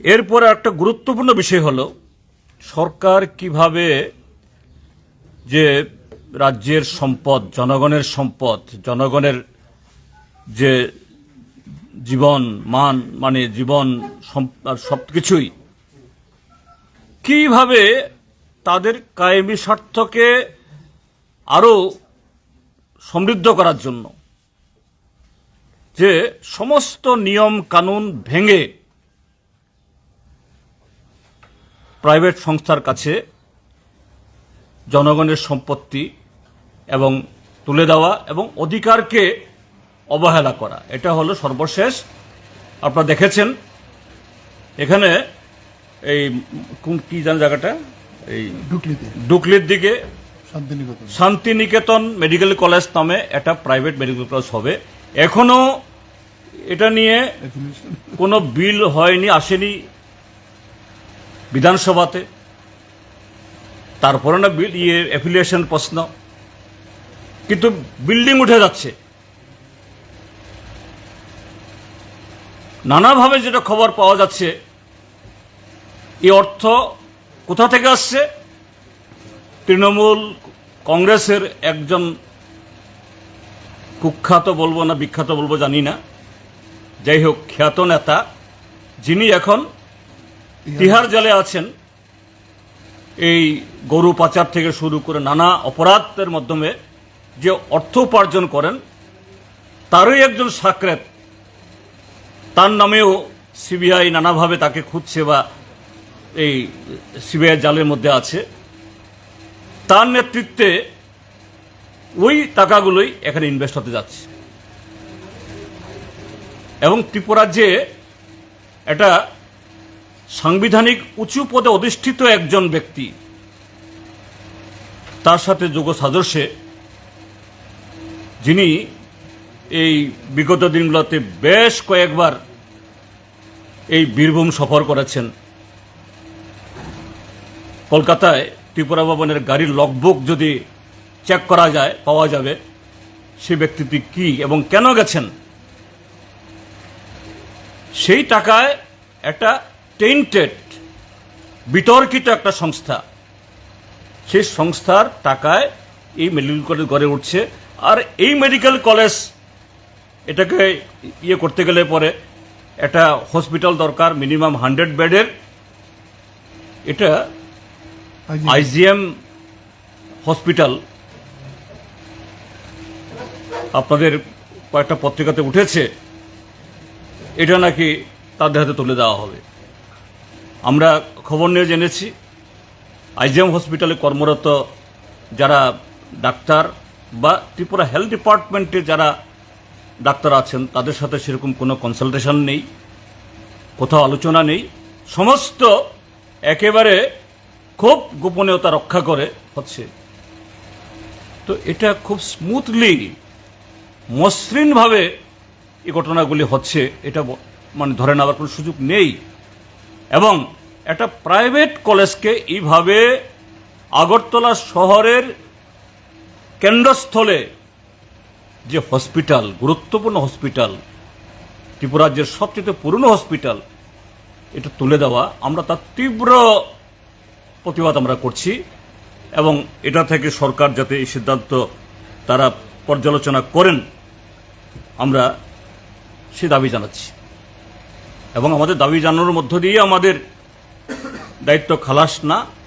এরপর একটা গুরুত্বপূর্ণ বিষয় হলো, সরকার কীভাবে যে রাজ্যের সম্পদ, জনগণের সম্পদ, জনগণের যে জীবন, মান মানে জীবন সব কিছুই কীভাবে তাদের কায়েমি স্বার্থকে আরও সমৃদ্ধ করার জন্য, যে সমস্ত নিয়ম কানুন ভেঙে প্রাইভেট সংস্থার কাছে জনগণের সম্পত্তি এবং তুলে দেওয়া এবং অধিকারকে অবহেলা করা। এটা হলো সর্বশেষ। আপনারা দেখেছেন এখানে এই কোন কি জান জায়গাটা? এই ডুকলির দিকে শান্তিনিকেতন। শান্তিনিকেতন মেডিকেল কলেজ নামে একটা প্রাইভেট মেডিকেল কলেজ হবে। এখনও এটা নিয়ে কোনো বিল হয়নি আসেনি। বিধানসভাতে, তারপরে না বিল ইয়ে অ্যাফিলিয়েশন প্রশ্ন। কিন্তু বিল্ডিং উঠে যাচ্ছে। নানাভাবে যেটা খবর পাওয়া যাচ্ছে, এই অর্থ কোথা থেকে আসছে? তৃণমূল কংগ্রেসের একজন কুখ্যাত বলব না বিখ্যাত বলব জানি না। যাই হোক, খ্যাত নেতা, যিনি এখন তিহার জেলে আছেন এই গরু পাচার থেকে শুরু করে নানা অপরাধের মাধ্যমে যে অর্থ উপার্জন করেন, তারই একজন সাকরেত, তার নামেও সিবিআই নানাভাবে তাকে খুঁজছে বা এই সিবিআই জালের মধ্যে আছে। তার নেতৃত্বে ওই টাকাগুলোই এখানে ইনভেস্ট হতে যাচ্ছে। এবং ত্রিপুরা যে এটা সাংবিধানিক উঁচু পদে অধিষ্ঠিত একজন ব্যক্তি। তার সাথে যোগ সাজসে যিনি এই বিগত দিনগুলোতে বেশ কয়েকবার এই বীরভূম সফর করেছেন। কলকাতায় ত্রিপুরা ভবনের গাড়ির লগবুক যদি চেক করা যায়, পাওয়া যাবে, সে ব্যক্তিটি কি এবং কেন গেছেন? সেই টাকায় একটা টেন্টেড বিতর্কিত একটা সংস্থা। সেই সংস্থার টাকায় এই মেডিকেল কলেজ গড়ে উঠছে। আর এই মেডিকেল কলেজ এটাকে ইয়ে করতে গেলে পরে একটা হসপিটাল দরকার মিনিমাম হান্ড্রেড বেডের। এটা আইজি। আইজিএম হসপিটাল আপনাদের কয়েকটা পত্রিকাতে উঠেছে। এটা নাকি তাদের হাতে তুলে দেওয়া হবে। আমরা খবর নিয়ে জেনেছি। আইজিএম হসপিটালে কর্মরত যারা ডাক্তার বা ত্রিপুরা হেলথ ডিপার্টমেন্টে যারা ডাক্তার আছেন, তাদের সাথে সেরকম কোনো কনসালটেশন নেই, কোথাও আলোচনা নেই। সমস্ত একেবারে খুব গোপনীয়তা রক্ষা করে হচ্ছে। তো এটা খুব স্মুথলি মসৃণভাবে এই ঘটনাগুলি হচ্ছে, এটা মানে ধরে নেওয়ার কোনো সুযোগ নেই। এবং একটা প্রাইভেট কলেজকে এইভাবে আগরতলা শহরের কেন্দ্রস্থলে যে হসপিটাল গুরুত্বপূর্ণ হসপিটাল ত্রিপুরা রাজ্যের সবচেয়ে পুরনো হসপিটাল এটা তুলে দেওয়া, আমরা তার তীব্র প্রতিবাদ আমরা করছি এবং এটা থেকে সরকার যাতে এই সিদ্ধান্ত তারা পর্যালোচনা করেন, আমরা সে দাবি জানাচ্ছি। এবং আমাদের দাবি জানানোর মধ্য দিয়ে আমাদের দায়িত্ব খালাস না।